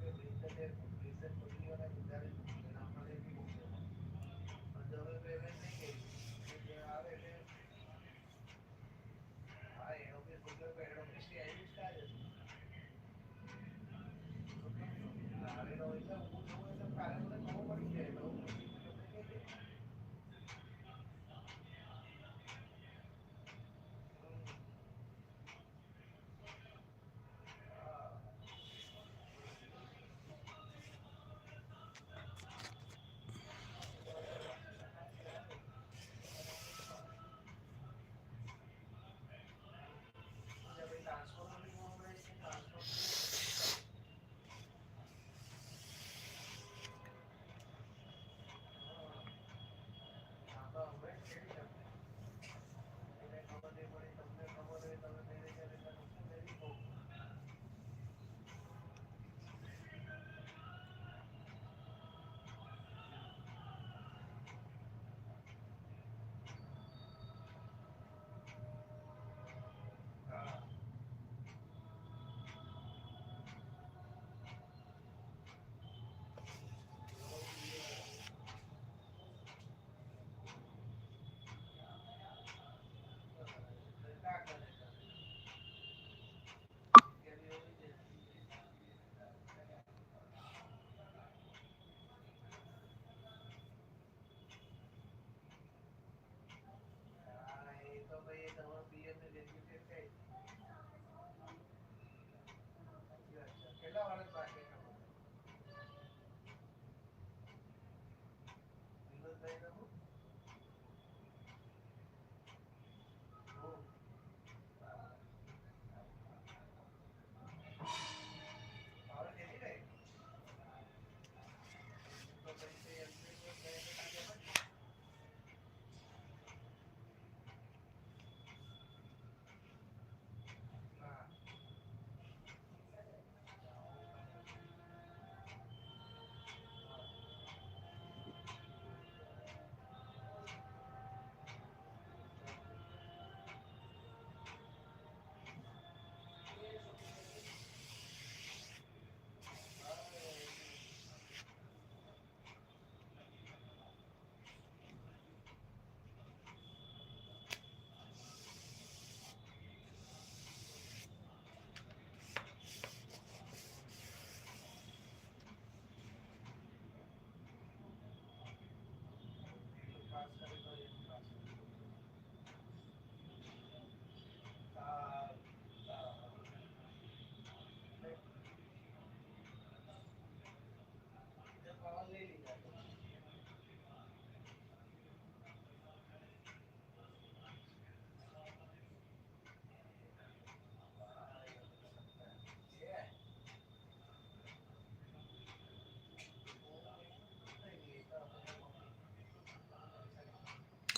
deben tener, porque se podrían ayudar en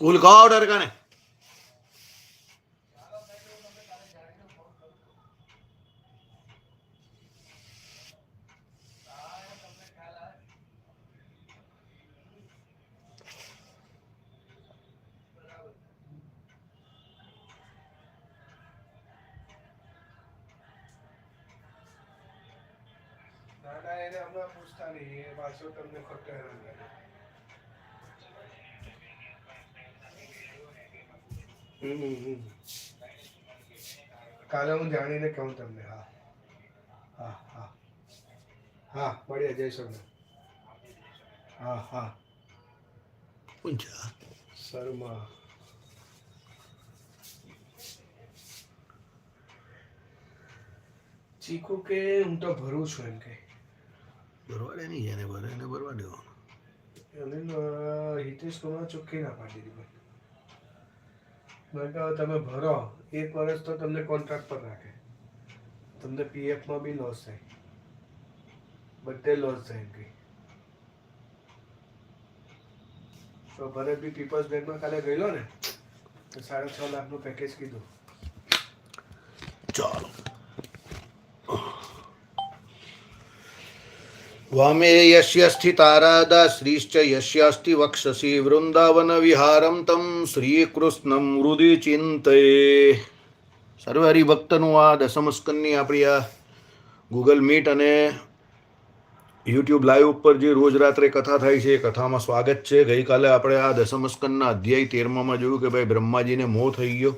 order કણે ના ના એને હમણાં પૂછતા નહીં. એ પાછો તમને ખોટો કાલે હું જાણીને કહું તમને હા. હા હા. હા મળીએ જય સોમનાથ હા હા. પૂજા શર્મા. ચીકુ કે હું તો ભરું છું એમ કે. ભરવા દે નહીં એને ભરે એને ભરવા દેવાનું. અ, હિતેશ કુમાર ચોખ્ખી ના પાડી દીધી. કહ્યું, તમે ભરો. એક વર્ષ તો તમને કોન્ટ્રાક્ટ પર રાખે. તમને પીએફમાં બી લોસ થાય. બધે લોસ થાય એમ તો ભરત બી પીપલ્સ બેંકમાં કાલે ગયેલો ને સાડા છ લાખનું પેકેજ કીધું. ચાલો. વામે યસ્ય તારાદા શ્રીશ્ચ યસ્ય અસ્તિ વક્ષસી વૃંદાવન વિહારમ તમ શ્રીકૃષ્ણમ હૃદય ચિંતયે સર્વ હરિભક્તનું આ દશમસ્કનની આપણી આ ગૂગલ મીટ અને યુટ્યુબ લાઈવ ઉપર જે રોજ રાત્રે કથા થાય છે, એ કથામાં સ્વાગત છે. ગઈકાલે આપણે આ દશમસ્કનના અધ્યાય તેરમામાં જોયું કે ભાઈ બ્રહ્માજીને મોહ થઈ ગયો.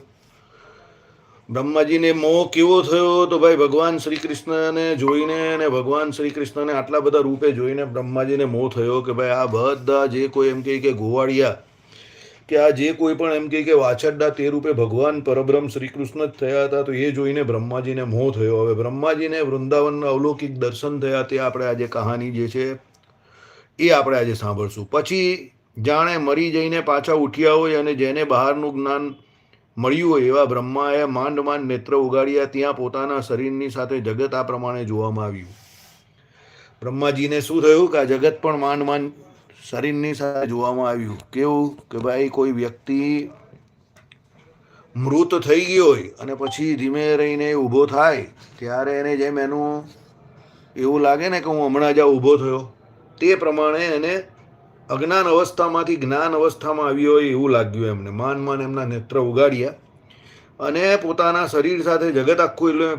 બ્રહ્માજીને મોહ કેવો થયો તો ભાઈ ભગવાન શ્રી કૃષ્ણને જોઈને અને ભગવાન શ્રી કૃષ્ણને આટલા બધા રૂપે જોઈને બ્રહ્માજીને મોહ થયો કે ભાઈ આ બધા જે કોઈ એમ કહે કે ગોવાળિયા, કે આ જે કોઈ પણ એમ કહે કે વાછરડા તે રૂપે ભગવાન પરબ્રહ્મ શ્રી કૃષ્ણ જ થયા હતા, તો એ જોઈને બ્રહ્માજીને મોહ થયો. હવે બ્રહ્માજીને વૃંદાવનના અવલૌકિક દર્શન થયા તે આપણે આજે કહાની જે છે, એ આપણે આજે સાંભળશું. પછી જાણે મરી જઈને પાછા ઉઠ્યા હોય અને જેને બહારનું જ્ઞાન મળ્યું હોય એવા બ્રહ્માએ માંડ માંડ નેત્ર ઉગાડ્યા ત્યાં પોતાના શરીરની સાથે જગત આ પ્રમાણે જોવામાં આવ્યું. બ્રહ્માજીને શું થયું કે આ જગત પણ માંડ માંડ શરીરની સાથે જોવામાં આવ્યું? કેવું કે ભાઈ કોઈ વ્યક્તિ મૃત થઈ ગયો હોય અને પછી ધીમે રહીને ઊભો થાય, ત્યારે એને જેમ એનું એવું લાગે ને કે હું હમણાં જ ઊભો થયો, તે પ્રમાણે એને અજ્ઞાન અવસ્થામાંથી જ્ઞાન અવસ્થામાં આવી હોય એવું લાગ્યું એમને. માન માન એમના નેત્ર ઉગાડ્યા અને પોતાના શરીર સાથે જગત આખું એટલે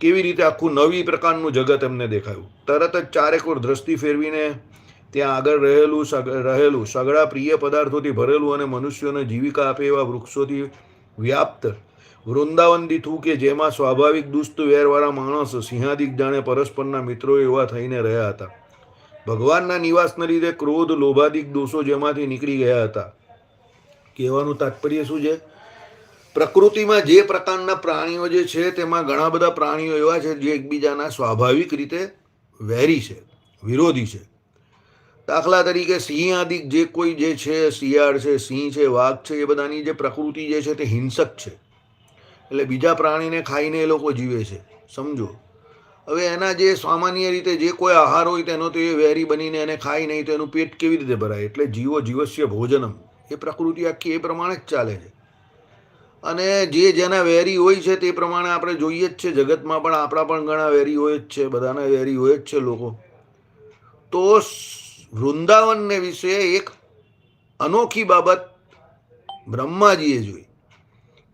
કેવી રીતે આખું નવી પ્રકારનું જગત એમને દેખાયું. તરત જ ચારેકોર દ્રષ્ટિ ફેરવીને ત્યાં આગળ રહેલું સગ- રહેલું સગળા પ્રિય પદાર્થોથી ભરેલું અને મનુષ્યોને જીવિકા આપે એવા વૃક્ષોથી વ્યાપ્ત વૃંદાવન દીઠું કે જેમાં સ્વાભાવિક દુષ્ટ વેરવાળા માણસ સિંહાદિક જાણે પરસ્પરના મિત્રો એવા થઈને રહ્યા હતા. ભગવાનના નિવાસના લીધે ક્રોધ, લોભાદિક દોષો જેમાંથી નીકળી ગયા હતા. કહેવાનું તાત્પર્ય શું છે? પ્રકૃતિમાં જે પ્રકારના પ્રાણીઓ જે છે, તેમાં ઘણા બધા પ્રાણીઓ એવા છે, જે એકબીજાના સ્વાભાવિક રીતે વેરી છે, વિરોધી છે. દાખલા તરીકે સિંહ આદિ જે કોઈ જે છે, શિયાળ છે, સિંહ છે, વાઘ છે, એ બધાની જે પ્રકૃતિ જે છે, તે હિંસક છે. એટલે બીજા પ્રાણીને ખાઈને એ લોકો જીવે છે. સમજો. હવે એના જે સામાન્ય રીતે જે કોઈ આહાર હોય તેનો તો એ વેરી બનીને એને ખાય નહીં તો એનું પેટ કેવી રીતે ભરાય? એટલે જીવો જીવસ્ય ભોજનમ. એ પ્રકૃતિ આખી એ પ્રમાણે જ ચાલે છે. અને જે જેના વેરી હોય છે તે પ્રમાણે આપણે જોઈએ જ છે. જગતમાં પણ આપણા પણ ઘણા વેરી હોય જ છે. બધાના વેરી હોય જ છે લોકો. તો વૃંદાવનને વિશે એક અનોખી બાબત બ્રહ્માજીએ જોઈ.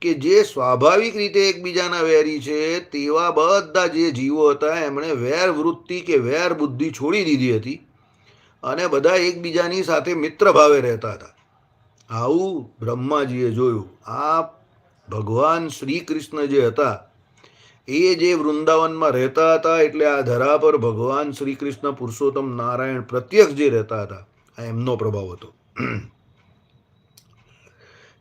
કે જે સ્વાભાવિક રીતે એકબીજાના વેરી છે, તેવા બધા જે જીવો હતા, એમણે વેર વૃત્તિ કે વેર બુદ્ધિ છોડી દીધી હતી અને બધા એકબીજાની સાથે મિત્ર ભાવે રહેતા હતા. આવું બ્રહ્માજીએ જોયું. આ ભગવાન શ્રી કૃષ્ણ જે હતા, એ જે વૃંદાવનમાં રહેતા હતા, એટલે આ ધરા પર ભગવાન શ્રી કૃષ્ણ પુરુષોત્તમ નારાયણ પ્રત્યક્ષ જે રહેતા હતા, આ એમનો પ્રભાવ હતો.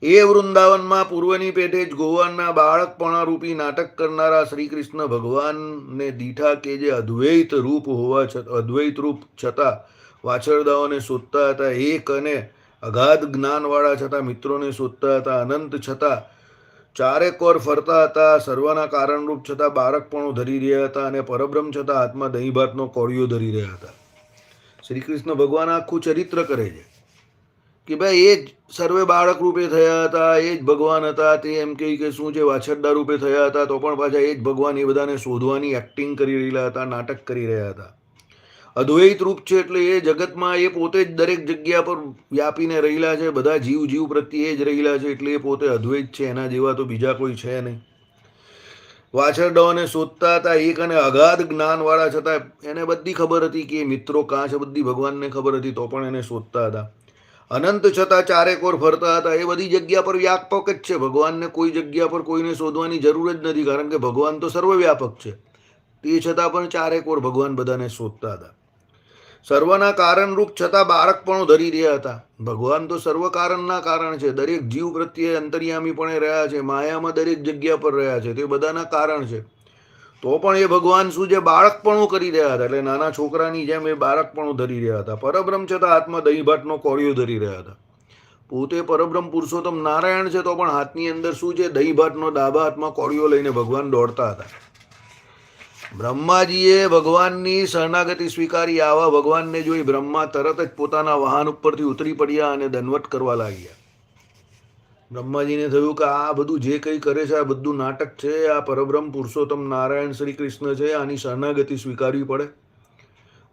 એ વૃંદાવનમાં પૂર્વની પેટે જ ગોવાના બાળકપણા રૂપી નાટક કરનારા શ્રી કૃષ્ણ ભગવાનને દીઠા કે જે અદ્વૈત રૂપ હોવા છતાં, અદ્વૈત રૂપ છતાં વાછરદાઓને શોધતા હતા, એક અને અગાધ જ્ઞાનવાળા છતાં મિત્રોને શોધતા હતા, અનંત છતાં ચારે કોર ફરતા હતા, સર્વના કારણરૂપ છતાં બાળકપણું ધરી રહ્યા હતા અને પરબ્રહ્મ છતાં હાથમાં દહીં ભાતનો કોળિયો ધરી રહ્યા હતા. શ્રી કૃષ્ણ ભગવાન આખું ચરિત્ર કરે છે. કે ભાઈ, એ જ સર્વે બાળક રૂપે થયા હતા, એ જ ભગવાન હતા, તે એમ કહે કે શું છે, વાછરડા રૂપે થયા હતા, તો પણ પાછા એ જ ભગવાન એ બધાને શોધવાની એક્ટિંગ કરી રહેલા હતા, નાટક કરી રહ્યા હતા. અદ્વૈત રૂપ છે એટલે એ જગતમાં એ પોતે જ દરેક જગ્યા પર વ્યાપીને રહેલા છે, બધા જીવ જીવ પ્રત્યે એ જ રહેલા છે, એટલે એ પોતે અદ્વૈત છે, એના જેવા તો બીજા કોઈ છે નહીં. વાછરડાઓને શોધતા હતા, એક અને અગાધ જ્ઞાનવાળા છતાં એને બધી ખબર હતી કે મિત્રો કાં છે, બધી ભગવાનને ખબર હતી, તો પણ એને શોધતા હતા. અનંત છતાં ચારે કોર ફરતા હતા. એ બધી જગ્યા પર વ્યાપક જ છે. ભગવાનને કોઈ જગ્યા પર કોઈને શોધવાની જરૂર જ નથી, કારણ કે ભગવાન તો સર્વવ્યાપક છે. તે છતાં પણ ચારે કોર ભગવાન બધાને શોધતા હતા. સર્વના કારણરૂપ છતાં બાળકપણું ધરી રહ્યા હતા. ભગવાન તો સર્વ કારણના કારણ છે. દરેક જીવ પ્રત્યે અંતર્યામીપણે રહ્યા છે. માયામાં દરેક જગ્યા પર રહ્યા છે. તે બધાના કારણ છે. તો પણ એ ભગવાન શું છે, બાળકપણું કરી રહ્યા હતા. એટલે નાના છોકરાની જેમ એ બાળકપણું ધરી રહ્યા હતા. પરબ્રહ્મ છતાં હાથમાં દહીંભાટનો કોળિયો ધરી રહ્યા હતા. પોતે પરબ્રહ્મ પુરુષોત્તમ નારાયણ છે તો પણ હાથની અંદર શું છે દહીંભાટનો ડાબા હાથમાં કોળિયો લઈને ભગવાન દોડતા હતા. બ્રહ્માજીએ ભગવાનની શરણાગતિ સ્વીકારી, આવા ભગવાનને જોઈ બ્રહ્મા તરત જ પોતાના વાહન ઉપરથી ઉતરી પડ્યા અને દનવટ કરવા લાગ્યા. બ્રહ્માજીને થયું કે આ બધું જે કંઈ કરે છે, આ બધું નાટક છે, આ પરબ્રહ્મ પુરુષોત્તમ નારાયણ શ્રી કૃષ્ણ છે, આની શરણાગતિ સ્વીકારવી પડે.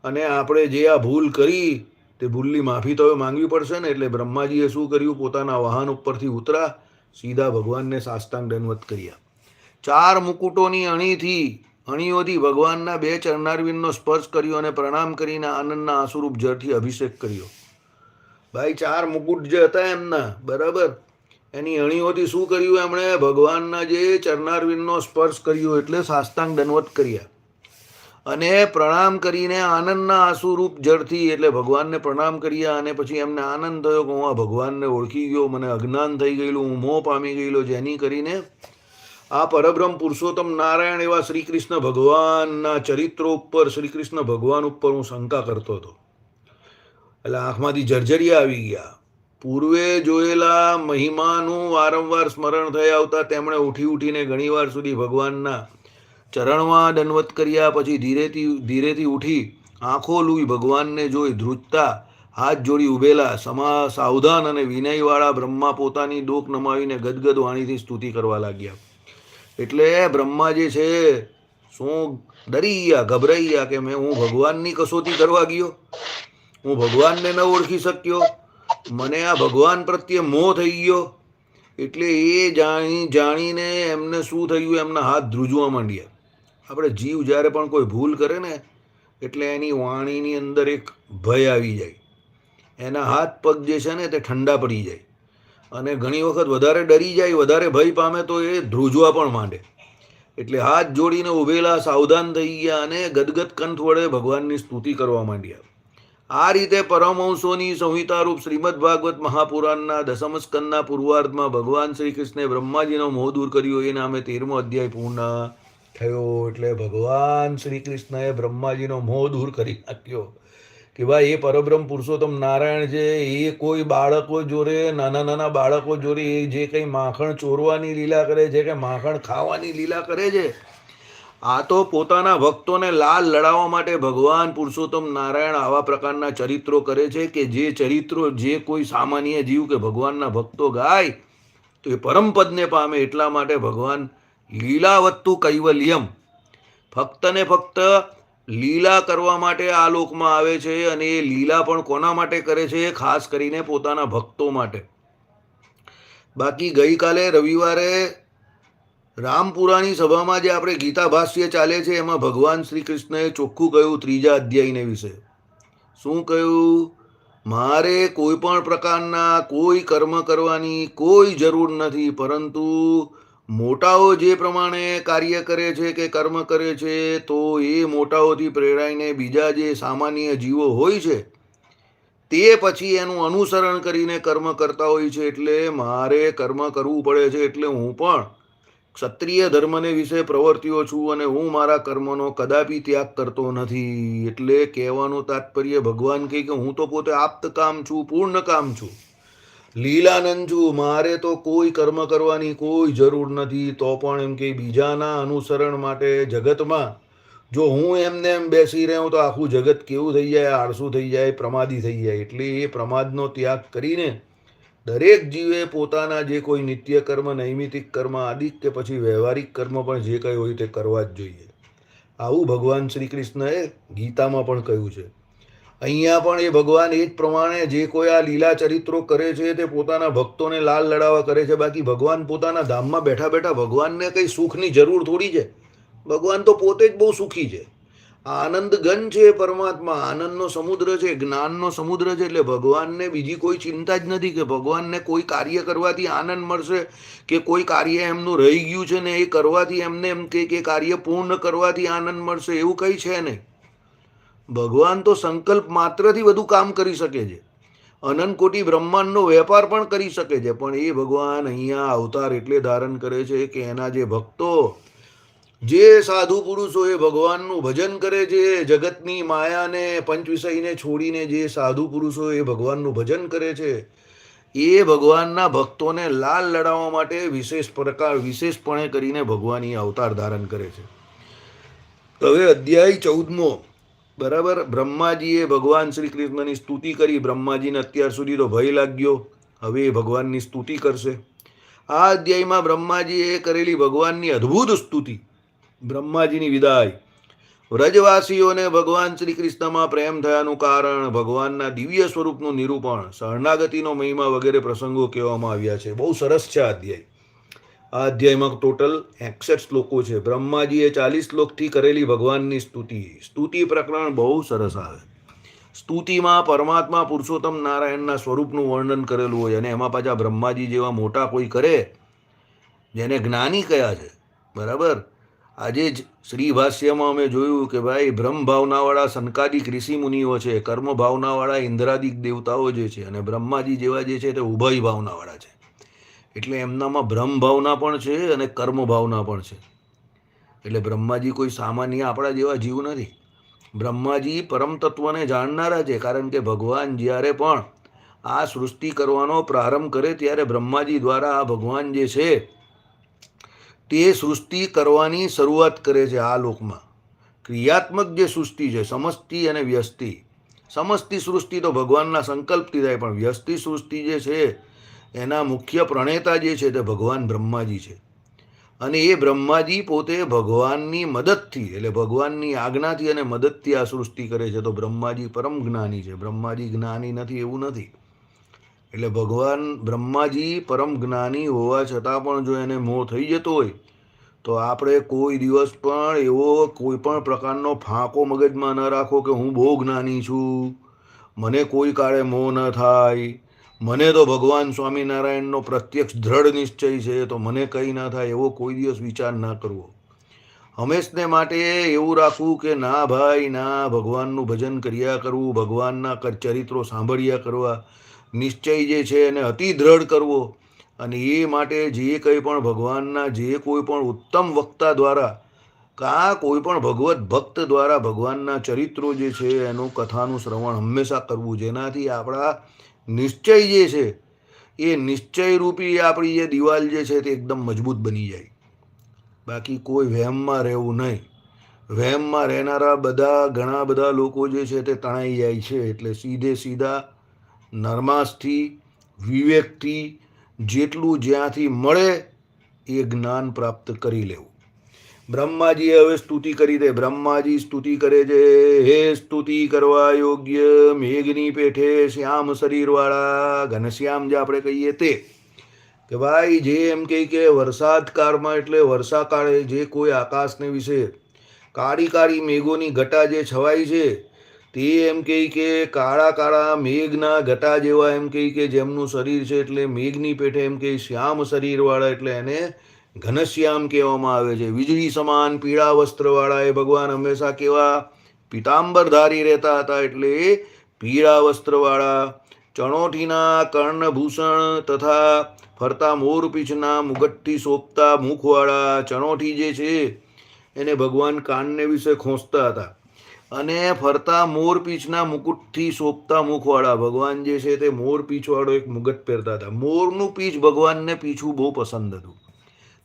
અને આપણે જે આ ભૂલ કરી, તે ભૂલની માફી તો હવે માંગવી પડશે ને, એટલે બ્રહ્માજીએ શું કર્યું? પોતાના વાહન ઉપરથી ઉતરા, સીધા ભગવાનને સાષ્ટાંગ દંડવત કર્યા. ચાર મુકુટોની અણીથી, અણીઓથી ભગવાનના બે ચરણારવિંદનો સ્પર્શ કર્યો અને પ્રણામ કરીને આનંદના આંસુરૂપ જળથી અભિષેક કર્યો. ભાઈ, ચાર મુકુટ જે હતા એમના, બરાબર? એની અણીઓથી શું કર્યું એમણે? ભગવાનના જે ચરણારવિંદનો સ્પર્શ કર્યો એટલે સાષ્ટાંગ દંડવત કર્યા. અને પ્રણામ કરીને આનંદના આંસુરૂપ જળથી એટલે ભગવાનને પ્રણામ કર્યા અને પછી એમને આનંદ થયો કે હું આ ભગવાનને ઓળખી ગયો, મને અજ્ઞાન થઈ ગયેલું, હું મોહ પામી ગયેલો, જેની કરીને આ પરબ્રહ્મ પુરુષોત્તમ નારાયણ એવા શ્રી કૃષ્ણ ભગવાનના ચરિત્રો ઉપર શ્રી કૃષ્ણ ભગવાન ઉપર હું શંકા કરતો હતો. એટલે આંખમાંથી જર્જરિયા આવી ગયા. પૂર્વે જોયેલા મહિમાનું વારંવાર સ્મરણ થઈ આવતા તેમણે ઉઠી ઉઠીને ઘણીવાર સુધી ભગવાનના ચરણમાં દંડવત કર્યા, પછી ધીરેથી ધીરેથી ઉઠી આંખો લૂઈ ભગવાનને જોઈ ધ્રુજતા હાથ જોડી ઉભેલા સમા, સાવધાન અને વિનયવાળા બ્રહ્મા પોતાની દોખ નમાવીને ગદગદ વાણીથી સ્તુતિ કરવા લાગ્યા. એટલે બ્રહ્મા જે છે, શું ડરી ગયા ગભરાઈ ગયા કે મેં, હું ભગવાનની કસોટી કરવા ગયો? હું ભગવાનને ન ઓળખી શક્યો? મને આ ભગવાન પ્રત્યે મોહ થઈ ગયો. એટલે એ જાણી, જાણીને એમને શું થયું? એમના હાથ ધ્રુજવા માંડ્યા. આપણે જીવ જ્યારે પણ કોઈ ભૂલ કરે ને, એટલે એની વાણીની અંદર એક ભય આવી જાય. એના હાથ પગ જે છે ને, તે ઠંડા પડી જાય. અને ઘણી વખત વધારે ડરી જાય, વધારે ભય પામે તો એ ધ્રુજવા પણ માંડે. એટલે હાથ જોડીને ઊભેલા સાવધાન થઈ ગયા અને ગદગદ કંઠ વડે ભગવાનની સ્તુતિ કરવા માંડ્યા. આ રીતે પરમહંસોની સંહિતારૂપ શ્રીમદ ભાગવત મહાપુરાણના દસમ સ્કંદના પૂર્વાર્ધમાં ભગવાન શ્રી કૃષ્ણે બ્રહ્માજીનો મોહ દૂર કર્યો. એ નામે તેરમો અધ્યાય પૂર્ણ થયો. એટલે ભગવાન શ્રી કૃષ્ણએ બ્રહ્માજીનો મોહ દૂર કરી નાખ્યો. કે ભાઈ, એ પરબ્રહ્મ પુરુષોત્તમ નારાયણ છે, એ કોઈ બાળકો જોડે, નાના નાના બાળકો જોડે, એ જે કંઈ માખણ ચોરવાની લીલા કરે છે, કે માખણ ખાવાની લીલા કરે છે આ તો પોતાના ભક્તોને લાલ લડાવવા માટે ભગવાન પુરુષોત્તમ નારાયણ આવા પ્રકારના ચરિત્રો કરે છે કે જે ચરિત્રો જે કોઈ સામાન્ય જીવ કે ભગવાનના ભક્તો ગાય, તો એ પરમપદને પામે એટલા માટે ભગવાન લીલાવત્તુ કૈવલ્યમ. ફક્ત ને ફક્ત લીલા કરવા માટે આ લોકમાં આવે છે અને એ લીલા પણ કોના માટે કરે છે? ખાસ કરીને પોતાના ભક્તો માટે. બાકી ગઈકાલે રવિવારે રામપુરાની સભામાં જે આપણે ગીતા ભાષ્ય ચાલે છે, એમાં ભગવાન શ્રી કૃષ્ણએ ચોખ્ખું કહ્યું ત્રીજા અધ્યાયને વિશે. શું કહ્યું? મારે કોઈ પણ પ્રકારના કોઈ કર્મ કરવાની કોઈ જરૂર નથી, પરંતુ મોટાઓ જે પ્રમાણે કાર્ય કરે છે કે કર્મ કરે છે, તો એ મોટાઓથી પ્રેરાઈને બીજા જે સામાન્ય જીવો હોય છે, તે પછી એનું અનુસરણ કરીને કર્મ કરતા હોય છે, એટલે મારે કર્મ કરવું પડે છે, એટલે હું પણ ક્ષત્રિય ધર્મને વિશે પ્રવર્ત્યો છું અને હું મારા કર્મનો કદાપી ત્યાગ કરતો નથી. એટલે કહેવાનું તાત્પર્ય ભગવાન કહે કે હું તો પોતે આપ્ત કામ છું, પૂર્ણ કામ છું. લીલાનંદ છું મારે તો કોઈ કર્મ કરવાની કોઈ જરૂર નથી. તો પણ એમ કે બીજાના અનુસરણ માટે જગતમાં જો હું એમને એમ બેસી રહ્યો તો આખું જગત કેવું થઈ જાય? આળસું થઈ જાય, પ્રમાદી થઈ જાય. એટલે એ પ્રમાદનો ત્યાગ કરીને દરેક જીવે પોતાના જે કોઈ નિત્ય કર્મ નૈમિતિક કર્મ આદિ કે પછી વ્યવહારિક કર્મ પણ જે કંઈ હોય તે કરવા જ જોઈએ. આવું ભગવાન શ્રી કૃષ્ણએ ગીતામાં પણ કહ્યું છે. અહીંયા પણ એ ભગવાન એ જ પ્રમાણે જે કોઈ આ લીલા ચરિત્રો કરે છે તે પોતાના ભક્તોને લાલ લડાવા કરે છે. બાકી ભગવાન પોતાના ધામમાં બેઠા બેઠા ભગવાનને કંઈ સુખની જરૂર થોડી છે? ભગવાન તો પોતે જ બહુ સુખી છે. આનંદ ગન છે પરમાત્મા. આનંદનો સમુદ્ર છે, જ્ઞાનનો સમુદ્ર છે, એટલે ભગવાનને બીજી કોઈ ચિંતા જ નથી કે ભગવાનને કોઈ કાર્ય કરવાથી આનંદ મળશે કે કોઈ કાર્ય એમનું રહી ગયું છે ને એ કરવાથી એમને એમ કે કે કાર્ય પૂર્ણ કરવાથી આનંદ મળશે એવું કંઈ છે નહીં. ભગવાન તો સંકલ્પ માત્રથી બધું કામ કરી શકે છે. અનંત કોટી બ્રહ્માંડનો વેપાર પણ કરી શકે છે. પણ એ ભગવાન અહીંયા અવતાર એટલે ધારણ કરે છે કે એના જે ભક્તો જે સાધુ પુરુષો એ ભગવાનનું ભજન કરે છે, જગતની માયાને, પંચવિષયને છોડીને જે સાધુ પુરુષો એ ભગવાનનું ભજન કરે છે, એ ભગવાનના ભક્તોને લાલ લડાવવા માટે વિશેષ પ્રકાર, વિશેષપણે કરીને ભગવાન એ અવતાર ધારણ કરે છે. હવે અધ્યાય ચૌદમો. બરાબર? બ્રહ્માજીએ ભગવાન શ્રી કૃષ્ણની સ્તુતિ કરી. બ્રહ્માજીને અત્યાર સુધી તો ભય લાગ્યો. હવે એ ભગવાનની સ્તુતિ કરશે. આ અધ્યાયમાં બ્રહ્માજીએ કરેલી ભગવાનની અદ્ભુત સ્તુતિ. બ્રહ્માજીની વિદાય. વ્રજવાસીઓને ભગવાન શ્રી કૃષ્ણમાં પ્રેમ થયાનું કારણ ભગવાનના દિવ્ય સ્વરૂપનું નિરૂપણ, શરણાગતિનો મહિમા વગેરે પ્રસંગો કહેવામાં આવ્યા છે. બહુ સરસ છે આ અધ્યાય. આ અધ્યાયમાં ટોટલ એકસઠ શ્લોકો છે. બ્રહ્માજીએ ચાલીસ શ્લોકથી કરેલી ભગવાનની સ્તુતિ. સ્તુતિ પ્રકરણ બહુ સરસ આવે. સ્તુતિમાં પરમાત્મા પુરુષોત્તમ નારાયણના સ્વરૂપનું વર્ણન કરેલું હોય અને એમાં પાછા બ્રહ્માજી જેવા મોટા કોઈ કરે, જેને જ્ઞાની કયા છે. બરાબર? આજે જ શ્રી ભાષ્યમાં અમે જોયું કે ભાઈ, બ્રહ્મ ભાવનાવાળા સનકાદિક ઋષિ મુનિઓ છે, કર્મ ભાવનાવાળા ઇન્દ્રાદિક દેવતાઓ જે છે અને બ્રહ્માજી જેવા જે છે તે ઉભય ભાવનાવાળા છે. એટલે એમનામાં બ્રહ્મ ભાવના પણ છે અને કર્મ ભાવના પણ છે. એટલે બ્રહ્માજી કોઈ સામાન્ય આપણા જેવા જીવ નથી. બ્રહ્માજી પરમ તત્વને જાણનારા છે, કારણ કે ભગવાન જ્યારે પણ આ સૃષ્ટિ કરવાનો પ્રારંભ કરે ત્યારે બ્રહ્માજી દ્વારા આ ભગવાન જે છે તે સૃષ્ટિ કરવાની શરૂઆત કરે છે આ લોકમાં. ક્રિયાત્મક જે સૃષ્ટિ છે, સમષ્ટિ અને વ્યસ્તિ સમસ્તી સૃષ્ટિ તો ભગવાનના સંકલ્પથી થાય, પણ વ્યસ્તિ સૃષ્ટિ જે છે, એના મુખ્ય પ્રણેતા જે છે તે ભગવાન બ્રહ્માજી છે. અને એ બ્રહ્માજી પોતે ભગવાનની મદદથી, એટલે ભગવાનની આજ્ઞાથી અને મદદથી આ સૃષ્ટિ કરે છે. તો બ્રહ્માજી પરમ જ્ઞાની છે. બ્રહ્માજી જ્ઞાની નથી એવું નથી. એટલે ભગવાન બ્રહ્માજી પરમ જ્ઞાની હોવા છતાં પણ જો એને મોહ થઈ જતો હોય તો આપણે કોઈ દિવસ પણ એવો કોઈ પણ પ્રકારનો ફાંકો મગજમાં ન રાખો કે હું બહુ જ્ઞાની છું. મને કોઈ કાળે મોહ ન થાય. મને તો ભગવાન સ્વામિનારાયણનો પ્રત્યક્ષ દ્રઢ નિશ્ચય છે, તો મને કંઈ ના થાય એવો કોઈ દિવસ વિચાર ના કરવો. હંમેશને માટે એવું રાખવું કે ના ભાઈ, ના, ભગવાનનું ભજન કર્યા કરવું, ભગવાનના ચરિત્રો સાંભળ્યા કરવા. નિશ્ચય જે છે એને અતિ દ્રઢ કરવો. અને એ માટે જે કંઈ પણ ભગવાનના, જે કોઈ પણ ઉત્તમ વક્તા દ્વારા, કા કોઈ પણ ભગવત ભક્ત દ્વારા ભગવાનના ચરિત્રો જે છે, એનું કથાનું શ્રવણ હંમેશા કરવું, જેનાથી આપણા નિશ્ચય જે છે, એ નિશ્ચયરૂપી આપણી જે દિવાલ જે છે, તે એકદમ મજબૂત બની જાય. બાકી કોઈ વહેમમાં રહેવું નહીં. વહેમમાં રહેનારા બધા, ઘણા બધા લોકો જે છે, તે તણાઈ જાય છે, એટલે સીધે સીધા નરમાસથી વિવેકથી જેટલું જ્યાંથી મળે એ જ્ઞાન પ્રાપ્ત કરી લેવું. બ્રહ્માજીએ હવે સ્તુતિ કરી દે. બ્રહ્માજી સ્તુતિ કરે છે. હે સ્તુતિ કરવા યોગ્ય મેઘની પેઠે શ્યામ શરીરવાળા ઘનશ્યામ જે આપણે કહીએ તે, કે ભાઈ જે એમ કહે કે વરસાદ કાળમાં એટલે વર્ષા કાળે જે કોઈ આકાશને વિશે કાળી કાળી મેઘોની ઘટા જે છવાય છે તે એમ કહે કે કાળા કાળા મેઘના ઘટા જેવા એમ કહે કે જેમનું શરીર છે એટલે મેઘની પેઠે એમ કહે શ્યામ શરીરવાળા એટલે એને ઘનશ્યામ કહેવામાં આવે છે. વીજળી સમાન, પીળા વસ્ત્રવાળા એ ભગવાન હંમેશા કેવા? પિતાંબર ધારી રહેતા હતા એટલે પીળા વસ્ત્રવાળા, ચણોઠીના કર્ણભૂષણ તથા ફરતા મોર પીછના મુગટથી સોંપતા મુખવાળા, ચણોઠી જે છે એને ભગવાન કાનને વિશે ખોંચતા હતા. અને ફરતા મોરપીંછના મુકુટથી શોભતા મુખવાળા. ભગવાન જે છે તે મોરપીંછવાળો એક મુગટ પહેરતા હતા. મોરનું પીછ ભગવાનને પીછું બહુ પસંદ હતું.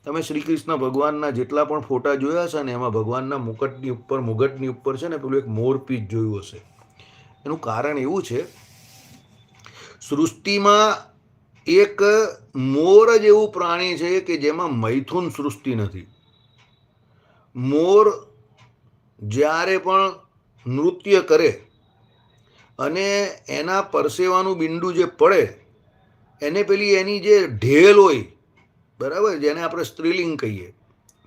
તમે શ્રી કૃષ્ણ ભગવાનના જેટલા પણ ફોટા જોયા છે ને એમાં ભગવાનના મુકટની ઉપર, મુગટની ઉપર છે ને પેલું એક મોરપીંછ જોયું હશે. એનું કારણ એવું છે, સૃષ્ટિમાં એક મોર જ એવું પ્રાણી છે કે જેમાં મૈથુન સૃષ્ટિ નથી. મોર જ્યારે પણ નૃત્ય કરે અને એના પરસેવાનું બિંદુ જે પડે, એને પેલી એની જે ઢેલ હોય, બરાબર, જેને આપણે સ્ત્રીલિંગ કહીએ,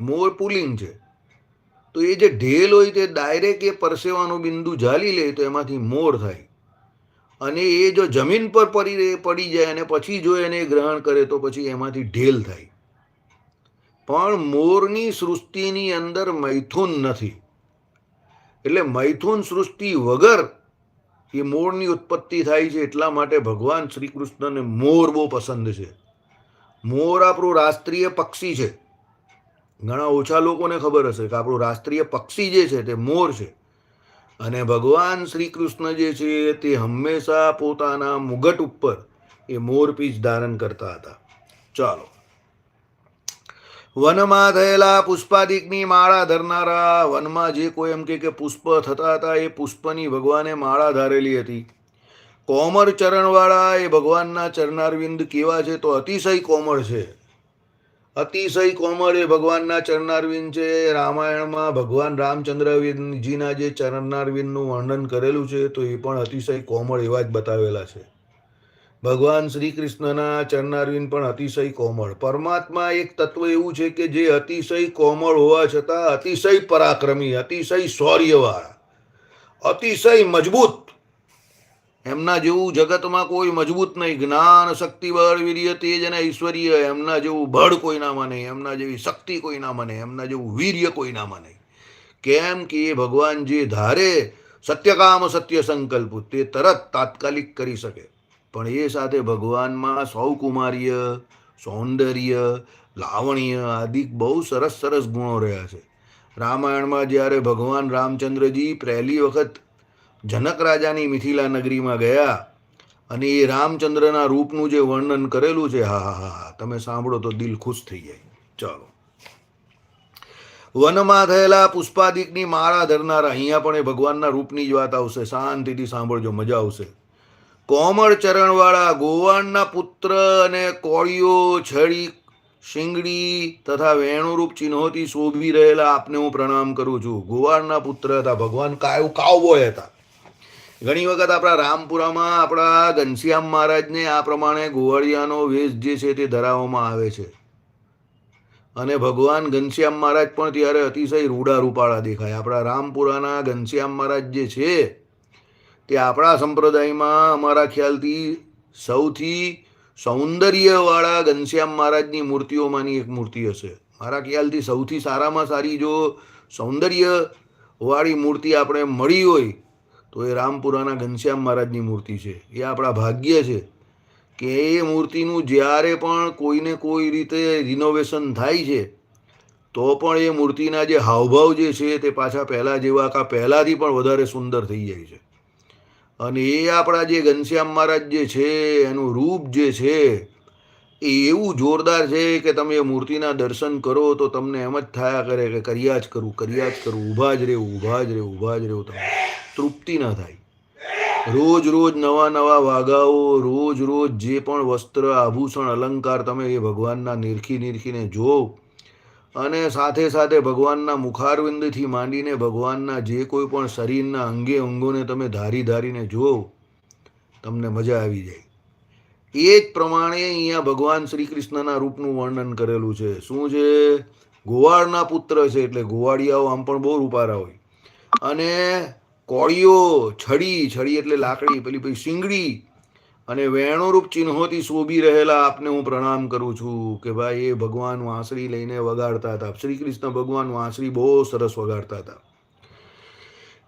મોર પુલિંગ છે, તો એ જે ઢેલ હોય તે ડાયરેક્ટ એ પરસેવાનું બિંદુ ઝાલી લે તો એમાંથી મોર થાય. અને એ જો જમીન પર પડી પડી જાય અને પછી જો એને ગ્રહણ કરે તો પછી એમાંથી ઢેલ થાય. પણ મોરની સૃષ્ટિની અંદર મૈથુન નથી. એટલે મૈથુન સૃષ્ટિ વગર એ મોરની ઉત્પત્તિ થાય છે એટલા માટે ભગવાન શ્રી કૃષ્ણને મોર બહુ પસંદ છે. મોર આપણું રાષ્ટ્રીય પક્ષી છે. ઘણા ઓછા લોકોને ખબર હશે કે આપણું રાષ્ટ્રીય પક્ષી જે છે તે મોર છે. અને ભગવાન શ્રી કૃષ્ણ જે છે તે હંમેશા પોતાના મુગટ ઉપર એ મોરપીંછ ધારણ કરતા હતા. ચાલો. વનમાં થયેલા પુષ્પાદિકની માળા ધરનારા. વનમાં જે કોઈ એમ કે પુષ્પ થતા હતા, એ પુષ્પની ભગવાને માળા ધારેલી હતી. કોમળ ચરણવાળા એ ભગવાનના ચરણારવિંદ કેવા છે તો અતિશય કોમળ છે. અતિશય કોમળ એ ભગવાનના ચરણારવિંદ છે. રામાયણમાં ભગવાન રામચંદ્રજીના જે ચરણારવિંદનું વર્ણન કરેલું છે તો એ પણ અતિશય કોમળ એવા જ બતાવેલા છે. ભગવાન શ્રી કૃષ્ણના ચરણારવિંદ પણ અતિશય કોમળ. પરમાત્મા એક તત્વ એવું છે કે જે અતિશય કોમળ હોવા છતાં અતિશય પરાક્રમી, અતિશય શૌર્યવાળા, અતિશય મજબૂત. એમના જેવું જગતમાં કોઈ મજબૂત નહીં. જ્ઞાન શક્તિ બળ વીર્ય, તેજ અને ઐશ્વર્ય એમના જેવું બળ કોઈનામાં નહીં એમના જેવી શક્તિ કોઈનામાં નહીં એમના જેવું વીર્ય કોઈનામાં નહીં કેમ કે એ ભગવાન જે ધારે, સત્યકામ સત્ય સંકલ્પ, તે તરત તાત્કાલિક કરી શકે. પણ એ સાથે ભગવાનમાં સૌકુમાર્ય, સૌંદર્ય, લાવણ્ય આદિ બહુ સરસ સરસ ગુણો રહ્યા છે. રામાયણમાં જ્યારે ભગવાન રામચંદ્રજી પહેલી વખત જનક રાજાની મિથિલા નગરીમાં ગયા અને એ રામચંદ્રના રૂપનું જે વર્ણન કરેલું છે હા હા હા, તમે સાંભળો તો દિલ ખુશ થઈ જાય. ચાલો. વનમાં થયેલા પુષ્પાદિકની માળા ધરનારા અહીંયા પણ એ ભગવાનના રૂપની જ વાત આવશે. શાંતિથી સાંભળજો, મજા આવશે. કોમળ ચરણવાળા ગોવાણના પુત્ર અને કોળીઓ છડી શિંગડી તથા વેણુરૂપ ચિહ્નોથી શોભી રહેલા આપને હું પ્રણામ કરું છું. ગોવાળના પુત્ર હતા, ભગવાન કાયુ કાવબોય હતા. ઘણી વખત આપણા રામપુરામાં આપણા ઘનશ્યામ મહારાજને આ પ્રમાણે ગોવાળિયાનો વેશ જે છે તે ધરાવવામાં આવે છે. અને ભગવાન ઘનશ્યામ મહારાજ પણ ત્યારે અતિશય રૂડા રૂપાળા દેખાય. આપણા રામપુરાના ઘનશ્યામ મહારાજ જે છે તે આપણા સંપ્રદાયમાં અમારા ખ્યાલથી સૌથી સૌંદર્યવાળા ઘનશ્યામ મહારાજની મૂર્તિઓમાંની એક મૂર્તિ હશે. મારા ખ્યાલથી સૌથી સારામાં સારી જો સૌંદર્યવાળી મૂર્તિ આપણે મળી હોય, તો એ રામપુરાના ઘનશ્યામ મહારાજની મૂર્તિ છે. એ આપણા ભાગ્ય છે કે એ મૂર્તિનું જ્યારે પણ કોઈને કોઈ રીતે રિનોવેશન થાય છે, તો પણ એ મૂર્તિના જે હાવભાવ જે છે તે પાછા પહેલાં જેવા કાં પહેલાંથી પણ વધારે સુંદર થઈ જાય છે. અને એ આપણા જે ઘનશ્યામ મહારાજ જે છે, એનું રૂપ જે છે, એ એવું જોરદાર છે કે તમે એ મૂર્તિના દર્શન કરો તો તમને એમ જ થયા કરે કે કર્યા જ કરું, કર્યા જ કરું, ઊભા જ રહેવું, ઊભા જ રહેવું, ઊભા જ રહેવું તમને તૃપ્તિ ન થાય. રોજ રોજ નવા નવા વાઘાઓ રોજ રોજ જે પણ વસ્ત્ર, આભૂષણ, અલંકાર તમે એ ભગવાનના નિરખી નિરખીને જોવો અને સાથે સાથે ભગવાનના મુખારવિંદથી માંડીને ભગવાનના જે કોઈ પણ શરીરના અંગે અંગોને તમે ધારી ધારીને જુઓ, તમને મજા આવી જાય. એ જ પ્રમાણે અહીંયા ભગવાન શ્રી કૃષ્ણના રૂપનું વર્ણન કરેલું છે. શું છે? ગોવાળના પુત્ર છે એટલે ગોવાળિયાઓ આમ પણ બહુ રૂપારા હોય. અને કોળીઓ, છડી છડી એટલે લાકડી, પેલી પછી શીંગડી અને વેણુરૂપ ચિહ્નોથી શોભી રહેલા આપને હું પ્રણામ કરું છું કે ભાઈ એ ભગવાન વાંસળી લઈને વગાડતા હતા. શ્રી કૃષ્ણ ભગવાન વાંસળી બહુ સરસ વગાડતા હતા.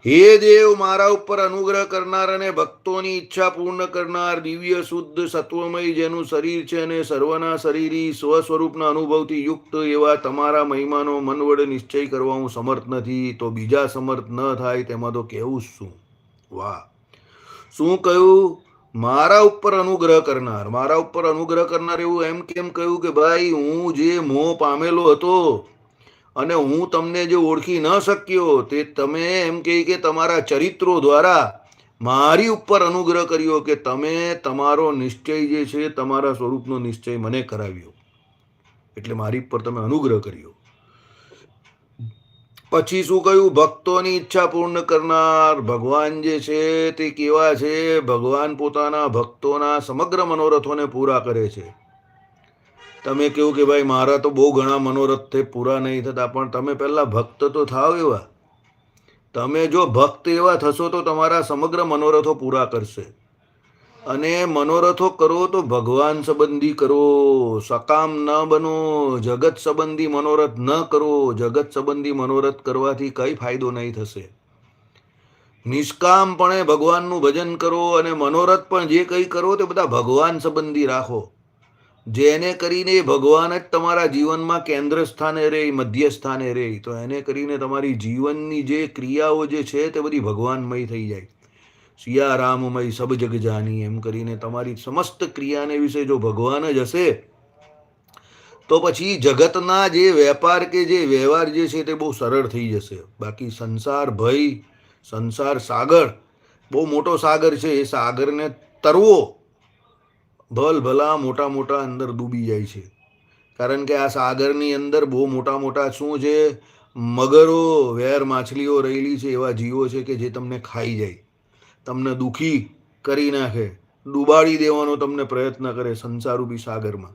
હે દેવ, મારા ઉપર અનુગ્રહ કરનાર અને ભક્તોની ઈચ્છા પૂર્ણ કરનાર દિવ્ય, શુદ્ધ, સત્વમય જેનું શરીર છે અને સર્વના શરીરી સ્વ સ્વરૂપના અનુભવથી યુક્ત એવા તમારા મહિમાનો મન વડે નિશ્ચય કરવા હું સમર્થ નથી. તો બીજા સમર્થ ન થાય, તેમાં તો કહેવું જ શું? વાહ. શું કહ્યું? મારા ઉપર અનુગ્રહ કરનાર, મારા ઉપર અનુગ્રહ કરનાર એવું એમ કેમ કહ્યું કે ભાઈ, હું જે મોહ પામેલો હતો અને હું તમને જે ઓળખી ન શક્યો તે તમે એમ કહે કે તમારા ચરિત્રો દ્વારા મારી ઉપર અનુગ્રહ કર્યો કે તમે તમારો નિશ્ચય જે છે, તમારા સ્વરૂપનો નિશ્ચય મને કરાવ્યો. એટલે મારી ઉપર તમે અનુગ્રહ કર્યો. પછી શું કહ્યું? ભક્તોની ઈચ્છા પૂર્ણ કરનાર ભગવાન જે છે તે કેવા છે? ભગવાન પોતાના ભક્તોના સમગ્ર મનોરથોને પૂરા કરે છે. તમે કહ્યું કે ભાઈ, મારા તો બહુ ઘણા મનોરથ પૂરા નહીં થતા, પણ તમે પહેલાં ભક્ત તો થાવ એવા. તમે જો ભક્ત એવા થશો તો તમારા સમગ્ર મનોરથો પૂરા કરશે. અને મનોરથો કરો તો ભગવાન સંબંધી કરો. સકામ ન બનો, જગત સંબંધી મનોરથ ન કરો. જગત સંબંધી મનોરથ કરવાથી કંઈ ફાયદો નહીં થશે. નિષ્કામપણે ભગવાનનું ભજન કરો અને મનોરથ પણ જે કંઈ કરો તે બધા ભગવાન સંબંધી રાખો. જેને કરીને ભગવાન જ તમારા જીવનમાં કેન્દ્ર સ્થાને રહે મધ્ય સ્થાને રહે તો એને કરીને તમારી જીવનની જે ક્રિયાઓ જે છે તે બધી ભગવાનમય થઈ જાય. સિયા રામમય સબ જગ જાની, એમ કરીને તમારી સમસ્ત ક્રિયાને વિશે જો ભગવાન જ હશે, તો પછી જગતના જે વેપાર કે જે વ્યવહાર જે છે તે બહુ સરળ થઈ જશે. બાકી સંસાર ભય, સંસાર સાગર, બહુ મોટો સાગર છે, એ સાગરને તરવો, ભલ ભલા મોટા મોટા અંદર ડૂબી જાય છે. કારણ કે આ સાગરની અંદર બહુ મોટા મોટા શું છે, મગરો, વેર માછલીઓ રહેલી છે, એવા જીવો છે કે જે તમને ખાઈ જાય. તમને દુઃખી કરી નાખે, ડૂબાડી દેવાનો તમને પ્રયત્ન કરે સંસારૂપી સાગરમાં.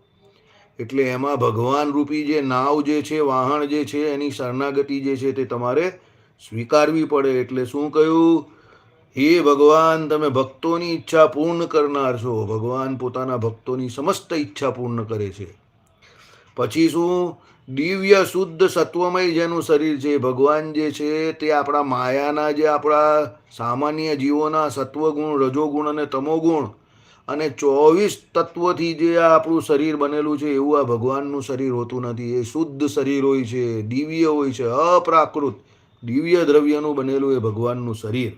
એટલે એમાં ભગવાન રૂપી જે નાવ જે છે, વાહણ જે છે, એની શરણાગતિ જે છે તે તમારે સ્વીકારવી પડે. એટલે શું કહ્યું? હે ભગવાન, તમે ભક્તોની ઈચ્છા પૂર્ણ કરનાર છો. ભગવાન પોતાના ભક્તોની સમસ્ત ઈચ્છા પૂર્ણ કરે છે. પછી શું? દિવ્ય શુદ્ધ સત્વમય જેનું શરીર છે. ભગવાન જે છે તે આપણા માયાના જે આપણા સામાન્ય જીવોના સત્વગુણ, રજોગુણ અને તમોગુણ અને ચોવીસ તત્વથી જે આ આપણું શરીર બનેલું છે એવું આ ભગવાનનું શરીર હોતું નથી. એ શુદ્ધ શરીર હોય છે દિવ્ય હોય છે, અપ્રાકૃત દિવ્ય દ્રવ્યનું બનેલું એ ભગવાનનું શરીર.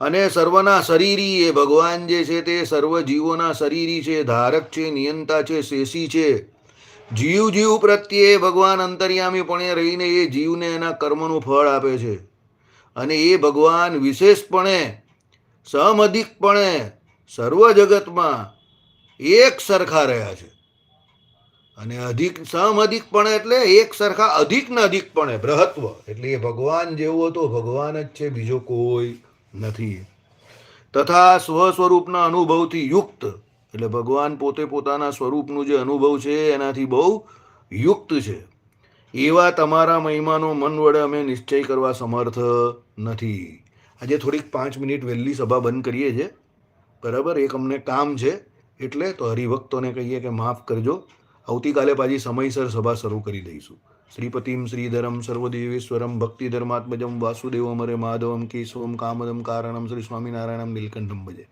અને સર્વના શરીરી એ ભગવાન જે છે તે સર્વ જીવોના શરીરી છે, ધારક છે, નિયંતા છે, શેષી છે. જીવ જીવ પ્રત્યે ભગવાન અંતર્યામીપણે રહીને એ જીવને એના કર્મનું ફળ આપે છે. અને એ ભગવાન વિશેષપણે, સમધિકપણે સર્વ જગતમાં એક સરખા રહ્યા છે. અને અધિક સમઅધિકપણે એટલે એક સરખા અધિક ને અધિકપણે, બૃહત્વ. એટલે એ ભગવાન જેવો તો ભગવાન જ છે, બીજો કોઈ નથી. તથા સ્વ સ્વરૂપના અનુભવથી યુક્ત. એટલે ભગવાન પોતે પોતાના સ્વરૂપનું જે અનુભવ છે, એનાથી બહુ યુક્ત છે. એવા તમારા મહિમાનો મન વડે અમે નિશ્ચય કરવા સમર્થ નથી. આજે થોડીક પાંચ મિનિટ વહેલી સભા બંધ કરીએ છીએ. બરાબર? એક અમને કામ છે, એટલે તો હરિભક્તોને કહીએ કે માફ કરજો. આવતીકાલે પાછી સમયસર સભા શરૂ કરી દઈશું. શ્રીપતિમ શ્રીધરમ સર્વદેવેશ્વરમ ભક્તિધર્માત્મજમ વાસુદેવમ અરે માધવમ કેશવમ કામદમ કારણમ શ્રી સ્વામિનારાયણમ નીલકંઠમ ભજે.